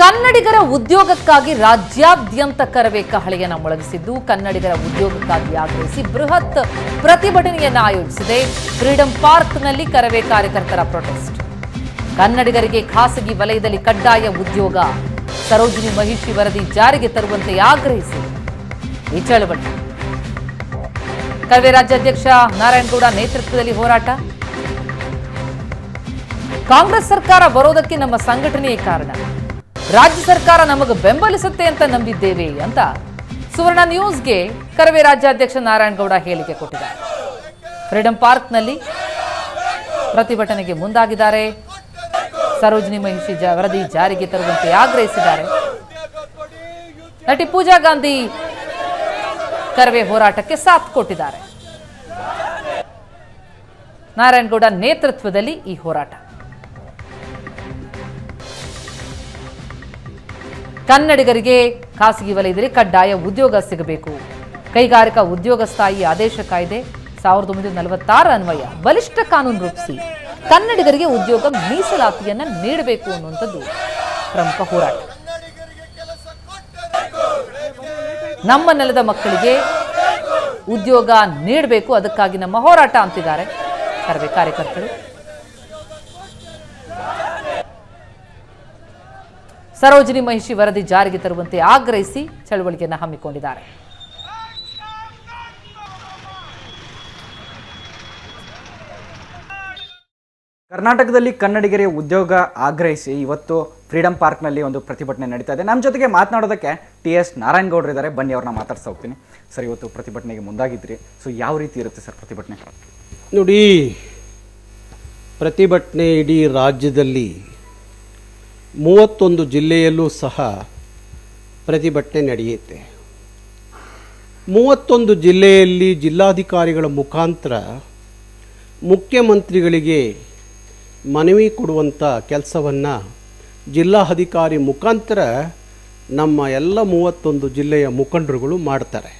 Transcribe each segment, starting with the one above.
ಕನ್ನಡಿಗರ ಉದ್ಯೋಗಕ್ಕಾಗಿ ರಾಜ್ಯಾದ್ಯಂತ ಕರವೇ ಕಹಳೆಯನ್ನ ಮೊಳಗಿಸಿದ್ದು, ಕನ್ನಡಿಗರ ಉದ್ಯೋಗಕ್ಕಾಗಿ ಆಗ್ರಹಿಸಿ ಬೃಹತ್ ಪ್ರತಿಭಟನೆಯನ್ನು ಆಯೋಜಿಸಿದೆ. ಫ್ರೀಡಂ ಪಾರ್ಕ್ನಲ್ಲಿ ಕರವೇ ಕಾರ್ಯಕರ್ತರ ಪ್ರೊಟೆಸ್ಟ್. ಕನ್ನಡಿಗರಿಗೆ ಖಾಸಗಿ ವಲಯದಲ್ಲಿ ಕಡ್ಡಾಯ ಉದ್ಯೋಗ, ಸರೋಜಿನಿ ಮಹಿಷಿ ವರದಿ ಜಾರಿಗೆ ತರುವಂತೆ ಆಗ್ರಹಿಸಿ ಈ ಚಳವಳಿ. ಕರವೇ ರಾಜ್ಯಾಧ್ಯಕ್ಷ ನಾರಾಯಣಗೌಡ ನೇತೃತ್ವದಲ್ಲಿ ಹೋರಾಟ. ಕಾಂಗ್ರೆಸ್ ಸರ್ಕಾರ ಬರೋದಕ್ಕೆ ನಮ್ಮ ಸಂಘಟನೆಯೇ ಕಾರಣ. ರಾಜ್ಯ ಸರ್ಕಾರ ನಮಗೆ ಬೆಂಬಲಿಸುತ್ತೆ ಅಂತ ನಂಬಿದ್ದೇವೆ ಅಂತ ಸುವರ್ಣ ನ್ಯೂಸ್ಗೆ ಕರವೇ ರಾಜ್ಯಾಧ್ಯಕ್ಷ ನಾರಾಯಣಗೌಡ ಹೇಳಿಕೆ ಕೊಟ್ಟಿದ್ದಾರೆ. ಫ್ರೀಡಂ ಪಾರ್ಕ್ನಲ್ಲಿ ಪ್ರತಿಭಟನೆಗೆ ಮುಂದಾಗಿದ್ದಾರೆ. ಸರೋಜಿನಿ ಮಹಿಷಿ ವರದಿ ಜಾರಿಗೆ ತರುವಂತೆ ಆಗ್ರಹಿಸಿದ್ದಾರೆ. ನಟಿ ಪೂಜಾ ಗಾಂಧಿ ಕರವೇ ಹೋರಾಟಕ್ಕೆ ಸಾಥ್ ಕೊಟ್ಟಿದ್ದಾರೆ. ನಾರಾಯಣಗೌಡ ನೇತೃತ್ವದಲ್ಲಿ ಈ ಹೋರಾಟ. ಕನ್ನಡಿಗರಿಗೆ ಖಾಸಗಿ ವಲಯದಲ್ಲಿ ಕಡ್ಡಾಯ ಉದ್ಯೋಗ ಸಿಗಬೇಕು. ಕೈಗಾರಿಕಾ ಉದ್ಯೋಗ ಸ್ಥಾಯಿ ಆದೇಶ ಕಾಯ್ದೆ ಸಾವಿರದ ಒಂಬೈನೂರ ನಲವತ್ತಾರ ಅನ್ವಯ. ಬಲಿಷ್ಠ ಕಾನೂನು ರೂಪಿಸಿ ಕನ್ನಡಿಗರಿಗೆ ಉದ್ಯೋಗ ಮೀಸಲಾತಿಯನ್ನು ನೀಡಬೇಕು ಅನ್ನುವಂಥದ್ದು ಪ್ರಮುಖ ಹೋರಾಟ. ನಮ್ಮ ನೆಲದ ಮಕ್ಕಳಿಗೆ ಉದ್ಯೋಗ ನೀಡಬೇಕು, ಅದಕ್ಕಾಗಿ ನಮ್ಮ ಹೋರಾಟ ಅಂತಿದ್ದಾರೆ. ಸರ್ವೆ ಕಾರ್ಯಕರ್ತರು. ಸರೋಜಿನಿ ಮಹಿಷಿ ವರದಿ ಜಾರಿಗೆ ತರುವಂತೆ ಆಗ್ರಹಿಸಿ ಚಳವಳಿಯನ್ನು ಹಮ್ಮಿಕೊಂಡಿದ್ದಾರೆ. ಕರ್ನಾಟಕದಲ್ಲಿ ಕನ್ನಡಿಗರಿಗೆ ಉದ್ಯೋಗ ಆಗ್ರಹಿಸಿ ಇವತ್ತು ಫ್ರೀಡಂ ಪಾರ್ಕ್ನಲ್ಲಿ ಒಂದು ಪ್ರತಿಭಟನೆ ನಡೀತಾ ಇದೆ. ನಮ್ಮ ಜೊತೆಗೆ ಮಾತನಾಡೋದಕ್ಕೆ ಟಿ ಎಸ್ ನಾರಾಯಣಗೌಡರು ಇದ್ದಾರೆ. ಬನ್ನಿ ಅವ್ರನ್ನ ಮಾತಾಡ್ತಾ ಹೋಗ್ತೀನಿ. ಸರ್ ಇವತ್ತು ಪ್ರತಿಭಟನೆಗೆ ಮುಂದಾಗಿದ್ರಿ ಸೊ ಯಾವ ರೀತಿ ಇರುತ್ತೆ ಸರ್ ಪ್ರತಿಭಟನೆ? ನೋಡಿ ಪ್ರತಿಭಟನೆ ಇಡೀ ರಾಜ್ಯದಲ್ಲಿ ಮೂವತ್ತೊಂದು ಜಿಲ್ಲೆಯಲ್ಲೂ ಸಹ ಪ್ರತಿಭಟನೆ ನಡೆಯುತ್ತೆ. ಮೂವತ್ತೊಂದು ಜಿಲ್ಲೆಯಲ್ಲಿ ಜಿಲ್ಲಾಧಿಕಾರಿಗಳ ಮುಖಾಂತರ ಮುಖ್ಯಮಂತ್ರಿಗಳಿಗೆ ಮನವಿ ಕೊಡುವಂಥ ಕೆಲಸವನ್ನು ಜಿಲ್ಲಾಧಿಕಾರಿ ಮುಖಾಂತರ ನಮ್ಮ ಎಲ್ಲ ಮೂವತ್ತೊಂದು ಜಿಲ್ಲೆಯ ಮುಖಂಡರುಗಳು ಮಾಡ್ತಾರೆ.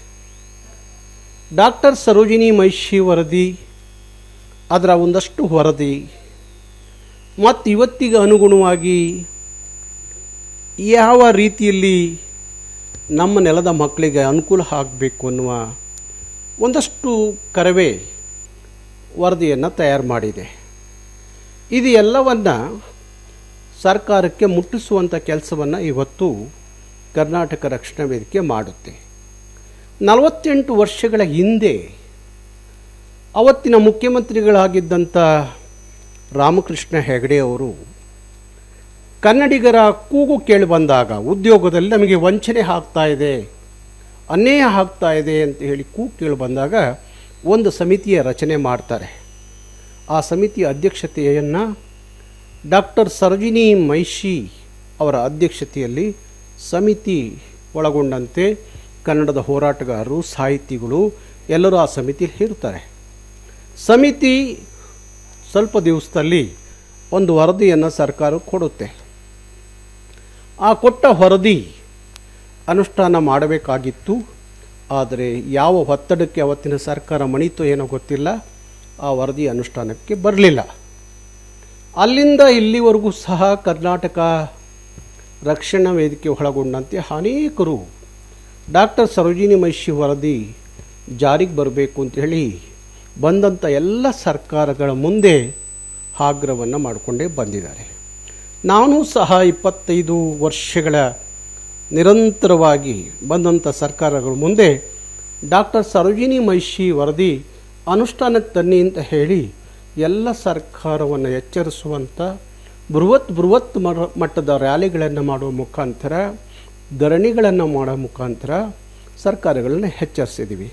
ಡಾಕ್ಟರ್ ಸರೋಜಿನಿ ಮಹಿಷಿ ವರದಿ, ಅದರ ಒಂದಷ್ಟು ವರದಿ, ಮತ್ತು ಇವತ್ತಿಗೆ ಅನುಗುಣವಾಗಿ ಯಾವ ರೀತಿಯಲ್ಲಿ ನಮ್ಮ ನೆಲದ ಮಕ್ಕಳಿಗೆ ಅನುಕೂಲ ಆಗಬೇಕು ಅನ್ನುವ ಒಂದಷ್ಟು ಕರವೇ ವರದಿಯನ್ನು ತಯಾರು ಮಾಡಿದೆ. ಇದು ಎಲ್ಲವನ್ನು ಸರ್ಕಾರಕ್ಕೆ ಮುಟ್ಟಿಸುವಂಥ ಕೆಲಸವನ್ನು ಇವತ್ತು ಕರ್ನಾಟಕ ರಕ್ಷಣಾ ವೇದಿಕೆ ಮಾಡುತ್ತೆ. ನಲವತ್ತೆಂಟು ವರ್ಷಗಳ ಹಿಂದೆ ಅವತ್ತಿನ ಮುಖ್ಯಮಂತ್ರಿಗಳಾಗಿದ್ದಂಥ ರಾಮಕೃಷ್ಣ ಹೆಗಡೆ ಅವರು ಕನ್ನಡಿಗರ ಕೂಗು ಕೇಳಿ ಬಂದಾಗ ಉದ್ಯೋಗದಲ್ಲಿ ನಮಗೆ ವಂಚನೆ ಆಗ್ತಾ ಇದೆ, ಅನ್ಯಾಯ ಆಗ್ತಾ ಇದೆ ಅಂತ ಹೇಳಿ ಕೂಗು ಕೇಳಿ ಬಂದಾಗ ಒಂದು ಸಮಿತಿಯ ರಚನೆ ಮಾಡ್ತಾರೆ. ಆ ಸಮಿತಿಯ ಅಧ್ಯಕ್ಷತೆಯನ್ನು ಡಾಕ್ಟರ್ ಸರೋಜಿನಿ ಮೈಶಿ ಅವರ ಅಧ್ಯಕ್ಷತೆಯಲ್ಲಿ ಸಮಿತಿ ಒಳಗೊಂಡಂತೆ ಕನ್ನಡದ ಹೋರಾಟಗಾರರು, ಸಾಹಿತಿಗಳು ಎಲ್ಲರೂ ಆ ಸಮಿತಿಯಲ್ಲಿ ಇರ್ತಾರೆ ಸಮಿತಿ ಸ್ವಲ್ಪ ದಿವಸದಲ್ಲಿ ಒಂದು ವರದಿಯನ್ನು ಸರ್ಕಾರ ಕೊಡುತ್ತೆ. ಆ ಕೊಟ್ಟ ವರದಿ ಅನುಷ್ಠಾನ ಮಾಡಬೇಕಾಗಿತ್ತು. ಆದರೆ ಯಾವ ಒತ್ತಡಕ್ಕೆ ಅವತ್ತಿನ ಸರ್ಕಾರ ಮಣಿತು ಏನೋ ಗೊತ್ತಿಲ್ಲ. ಆ ವರದಿ ಅನುಷ್ಠಾನಕ್ಕೆ ಬರಲಿಲ್ಲ. ಅಲ್ಲಿಂದ ಇಲ್ಲಿವರೆಗೂ ಸಹ ಕರ್ನಾಟಕ ರಕ್ಷಣಾ ವೇದಿಕೆ ಒಳಗೊಂಡಂತೆ ಅನೇಕರು ಡಾಕ್ಟರ್ ಸರೋಜಿನಿ ಮಹಿಷಿ ವರದಿ ಜಾರಿಗೆ ಬರಬೇಕು ಅಂತ ಹೇಳಿ ಬಂದಂಥ ಎಲ್ಲ ಸರ್ಕಾರಗಳ ಮುಂದೆ ಆಗ್ರಹವನ್ನು ಮಾಡಿಕೊಂಡೇ ಬಂದಿದ್ದಾರೆ. ನಾನು ಸಹ ಇಪ್ಪತ್ತೈದು ವರ್ಷಗಳ ನಿರಂತರವಾಗಿ ಬಂದಂಥ ಸರ್ಕಾರಗಳ ಮುಂದೆ ಡಾಕ್ಟರ್ ಸರೋಜಿನಿ ಮಹಿಷಿ ವರದಿ ಅನುಷ್ಠಾನಕ್ಕೆ ತನ್ನಿ ಅಂತ ಹೇಳಿ ಎಲ್ಲ ಸರ್ಕಾರವನ್ನು ಎಚ್ಚರಿಸುವಂಥ ಬೃಹತ್ ಬೃಹತ್ ಮಟ್ಟದ ರ್ಯಾಲಿಗಳನ್ನು ಮಾಡುವ ಮುಖಾಂತರ ಧರಣಿಗಳನ್ನು ಮಾಡೋ ಮುಖಾಂತರ ಸರ್ಕಾರಗಳನ್ನು ಎಚ್ಚರಿಸಿದ್ದೀವಿ.